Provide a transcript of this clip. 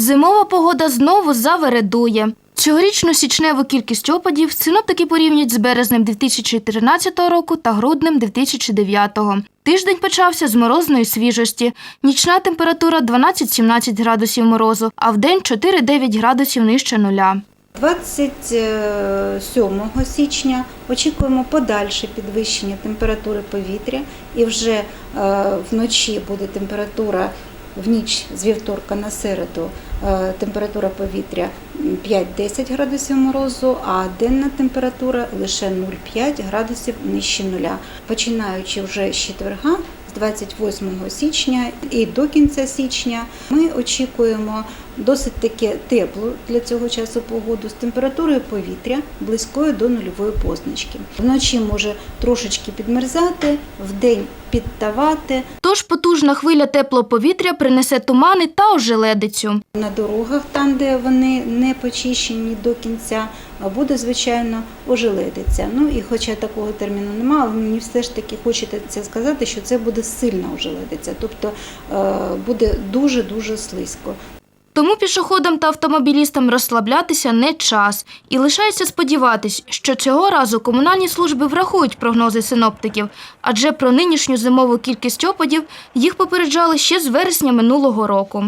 Зимова погода знову завередує. Цьогорічну січневу кількість опадів синоптики порівнюють з березнем 2013 року та груднем 2009. Тиждень почався з морозної свіжості. Нічна температура 12-17 градусів морозу, а вдень 4-9 градусів нижче нуля. 27 січня очікуємо подальше підвищення температури повітря, і вже е, вночі буде температура в ніч з вівторка на середу. е, Температура повітря 5-10 градусів морозу, а денна температура лише 0,5 градусів нижче нуля. Починаючи вже з четверга, з 28 січня і до кінця січня, ми очікуємо досить таки теплу для цього часу погоду з температурою повітря близькою до нульової позначки. Вночі може трошечки підмерзати, вдень підтавати. Потужна хвиля теплого повітря принесе тумани та ожеледицю. На дорогах, там, де вони не почищені до кінця, буде звичайно ожеледиця. Ну і хоча такого терміну немає, але мені все ж таки хочеться сказати, що це буде сильна ожеледиця, тобто е, буде дуже дуже слизько. Тому пішоходам та автомобілістам розслаблятися не час. І лишається сподіватись, що цього разу комунальні служби врахують прогнози синоптиків, адже про нинішню зимову кількість опадів їх попереджали ще з вересня минулого року.